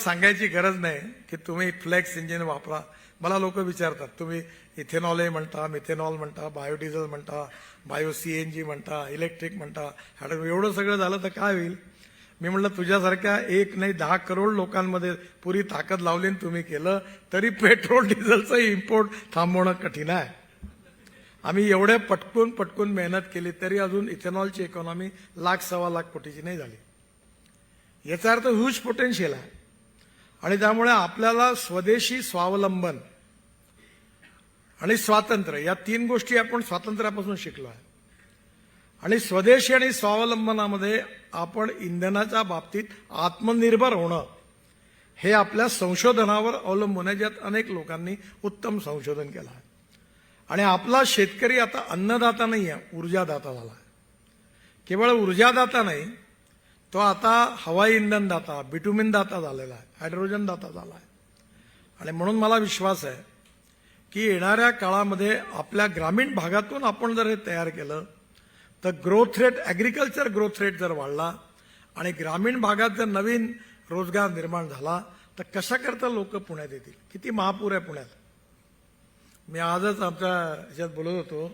सांगायची गरज नाही की तुम्ही फ्लेक्स इंजिन वापरा. मला लोक विचारतात तुम्ही इथेनॉल म्हणता मिथेनॉल म्हणता बायोडिझेल म्हणता बायो सी एन जी म्हणता इलेक्ट्रिक म्हणता हायड्रो एवढं सगळं झालं तर काय होईल? मी म्हणलं तुझ्यासारख्या एक नाही दहा करोड लोकांमध्ये पुरी ताकद लावली आणि तुम्ही केलं तरी पेट्रोल डिझेलचं इम्पोर्ट थांबवणं कठीण आहे. आम्ही एवढे पटकून पटकून मेहनत केली तरी अजून इथेनॉलची इकॉनॉमी लाख सव्वा लाख कोटीची नाही झाली. याचा अर्थ ह्यूज पोटेन्शियल आहे. आणि त्यामुळे आपल्याला स्वदेशी स्वावलंबन आणि स्वातंत्र्य या तीन गोष्टी आपण स्वातंत्र्यापासून शिकलो आहे आणि स्वदेशी आणि स्वावलंबनामध्ये आपण इंधनाच्या बाबतीत आत्मनिर्भर होणं हे आपल्या संशोधनावर अवलंबून आहे ज्यात अनेक लोकांनी उत्तम संशोधन केलं आहे. आणि आपला शेतकरी आता अन्नदाता नाही आहे ऊर्जादाता झाला आहे. केवळ ऊर्जादाता नाही तो आता हवाई इंधन दाता बिटुमिन दाता झालेला आहे. हायड्रोजन दाता झाला आहे. आणि म्हणून मला विश्वास आहे की येणाऱ्या काळामध्ये आपल्या ग्रामीण भागातून आपण जर हे तयार केलं तर growth rate agriculture growth rate जर वाढला आणि ग्रामीण भागात जर नवीन रोजगार निर्माण झाला तर कशाकरता लोक पुण्यात येतील? किती महापूर आहे पुण्यात? मी आजच आमच्या ह्याच्यात बोलत होतो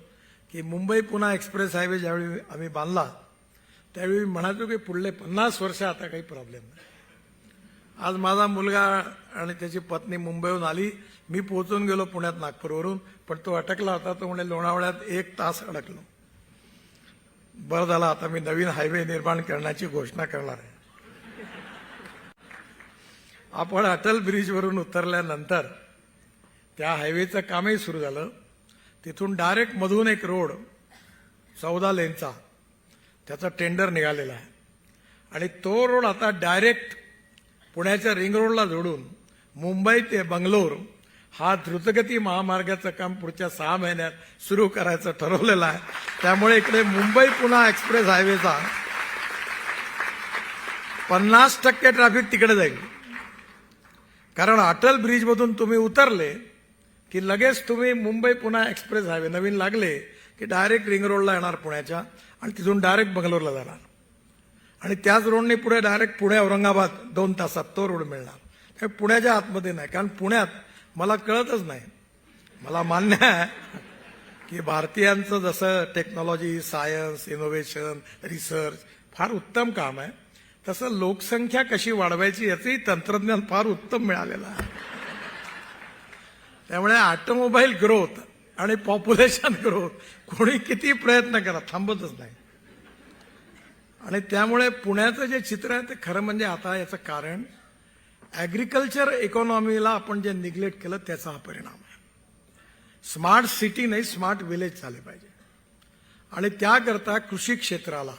की मुंबई पुणा एक्सप्रेस हायवे ज्यावेळी आम्ही बांधला त्यावेळी म्हणायचो की पुढले पन्नास वर्ष आता काही प्रॉब्लेम नाही. आज माझा मुलगा आणि त्याची पत्नी मुंबईहून आली. मी पोहोचून गेलो पुण्यात नागपूरवरून पण तो अटकला होता. तो म्हणे लोणावळ्यात एक तास अडकलो. बरं झाला आता मी नवीन हायवे निर्माण करण्याची घोषणा करणार आहे. आपण अटल ब्रिजवरून उतरल्यानंतर त्या हायवेचं कामही सुरू झालं. तिथून डायरेक्ट मधून एक रोड चौदा लेनचा. त्याचा टेंडर निघालेला आहे. आणि तो रोड आता डायरेक्ट पुण्याच्या रिंग रोडला जोडून मुंबई ते बंगलोर हा द्रुतगती महामार्गाचं काम पुढच्या सहा महिन्यात सुरू करायचं ठरवलेलं आहे. त्यामुळे इकडे मुंबई पुणा एक्सप्रेस हायवेचा पन्नास टक्के ट्रॅफिक तिकडे जाईल. कारण अटल ब्रिजमधून तुम्ही उतरले की लगेच तुम्ही मुंबई पुणा एक्सप्रेस हायवे नवीन लागले की डायरेक्ट रिंग रोडला येणार पुण्याच्या आणि तिथून डायरेक्ट बंगलोरला जाणार. आणि त्याच रोडने पुढे डायरेक्ट पुणे औरंगाबाद दोन तासात तो रोड मिळणार. त्या पुण्याच्या आतमध्ये नाही कारण पुण्यात मला कळतच नाही. मला मान्य आहे की भारतीयांचं जसं टेक्नॉलॉजी सायन्स इनोव्हेशन रिसर्च फार उत्तम काम आहे तसं लोकसंख्या कशी वाढवायची याचंही तंत्रज्ञान फार उत्तम मिळालेलं आहे. त्यामुळे ऑटोमोबाईल ग्रोथ आणि पॉप्युलेशन ग्रोथ कोणी किती प्रयत्न करा थांबतच नाही. आणि त्यामुळे पुण्याचं जे चित्र आहे ते खरं म्हणजे आता याचं कारण ॲग्रिकल्चर इकॉनॉमीला आपण जे निग्लेक्ट केलं त्याचा हा परिणाम आहे. स्मार्ट सिटी नाही स्मार्ट विलेज झाले पाहिजे. आणि त्याकरता कृषी क्षेत्राला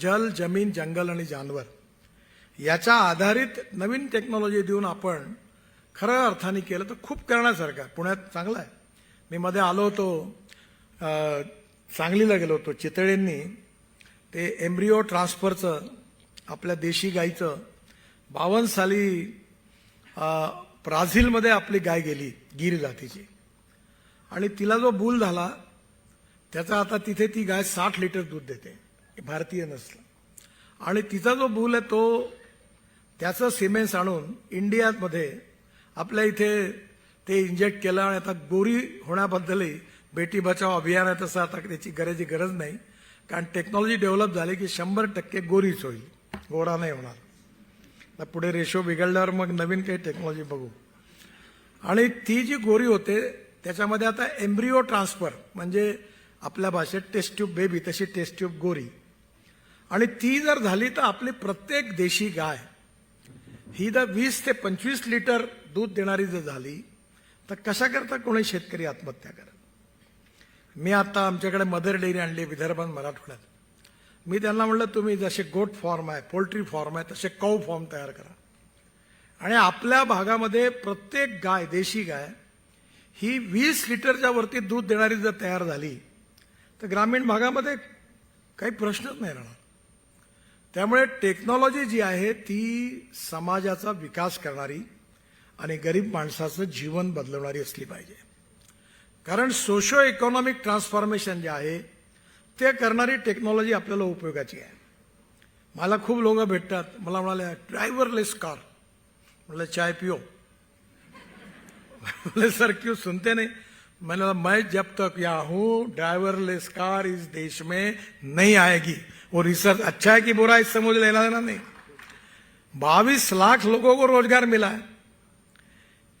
जल जमीन जंगल आणि जानवर याच्या आधारित नवीन टेक्नॉलॉजी देऊन आपण खऱ्या अर्थाने केलं तर खूप करण्यासारखं आहे. पुण्यात चांगलं आहे. मी मध्ये आलो होतो सांगलीला गेलो होतो चितळेंनी. ते एम्ब्रिओ ट्रान्सफरचं आपल्या देशी गाईचं बावन्न साली ब्राझीलमध्ये आपली गाय गेली गिर जातीची. आणि तिला जो बूल झाला त्याचा आता तिथे ती गाय साठ लिटर दूध देते भारतीय नसलं. आणि तिचा जो बूल आहे तो त्याचं सिमेंट्स आणून इंडियामध्ये आपल्या इथे ते इंजेक्ट केलं आणि आता गोरी होण्याबद्दलही बेटी बचाव अभियान आहे तसं आता त्याची गरज गरज नाही. कारण टेक्नॉलॉजी डेव्हलप झाली की शंभर टक्के गोरीच होईल. गोरा नाही होणार. तर पुढे रेशो बिघडल्यावर मग नवीन काही टेक्नॉलॉजी बघू. आणि ती जी गोरी होते त्याच्यामध्ये आता एम्ब्रिओ ट्रान्सफर म्हणजे आपल्या भाषेत टेस्ट ट्यूब बेबी तशी टेस्ट ट्यूब गोरी. आणि ती जर झाली तर आपली प्रत्येक देशी गाय ही जर वीस ते पंचवीस लिटर दूध देणारी जर झाली तर कशा करता कोणी शेतकरी आत्महत्या करत मी आता आमच्याकडे मदर डेअरी आणली विदर्भात मराठवाड्यात. मी त्यांना म्हटलं तुम्ही जसे गोट फॉर्म आहे पोल्ट्री फॉर्म आहे तसे कौ फॉर्म तयार करा. आणि आपल्या भागामध्ये प्रत्येक गाय देशी गाय ही वीस लिटरच्या वरती दूध देणारी जर तयार झाली तर ग्रामीण भागामध्ये काही प्रश्नच नाही राहणार. त्यामुळे टेक्नॉलॉजी जी आहे ती समाजाचा विकास करणारी आणि गरीब माणसाचं जीवन बदलवणारी असली पाहिजे. कारण सोशो इकॉनॉमिक ट्रान्सफॉर्मेशन जे आहे ते करणारी टेक्नॉलॉजी आपल्याला उपयोगाची आहे. मला खूप लोक भेटतात. मला म्हणाले ड्रायव्हरलेस कार म्हणलं चाय पियो बोले सर क्यों सुनते नहीं? मैंने मैं जब तक यहाँ हूं ड्राइवरलेस कार इस देश में नहीं आएगी. वो रिसर्च अच्छा है कि बुरा है, इससे मुझे लेना देना नहीं। बावीस लाख लोगों को रोजगार मिला है।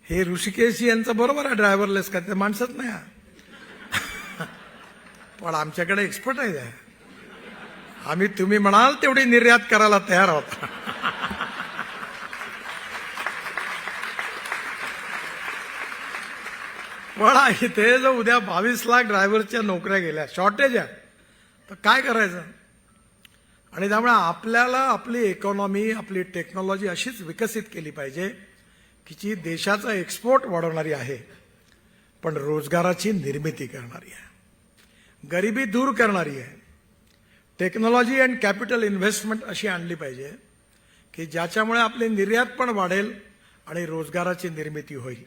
हे ऋषिकेश यांचं बरोबर आहे ड्रायव्हरलेस का? ते माणसंच नाही पण आमच्याकडे एक्सपर्ट आहे आम्ही तुम्ही म्हणाल तेवढी निर्यात करायला तयार आहोत. पण इथे जर उद्या बावीस लाख ड्रायव्हरच्या नोकऱ्या गेल्या शॉर्टेज आहे. तर काय करायचं? आणि त्यामुळे आपल्याला आपली इकॉनॉमी आपली टेक्नॉलॉजी अशीच विकसित केली पाहिजे. की जी देशाचा एक्सपोर्ट वाढवणारी आहे पण रोजगाराची निर्मिती करणारी आहे. गरिबी दूर करणारी आहे. टेक्नॉलॉजी अँड कॅपिटल इन्व्हेस्टमेंट अशी आणली पाहिजे की ज्याच्यामुळे आपली निर्यात पण वाढेल आणि रोजगाराची निर्मिती होईल.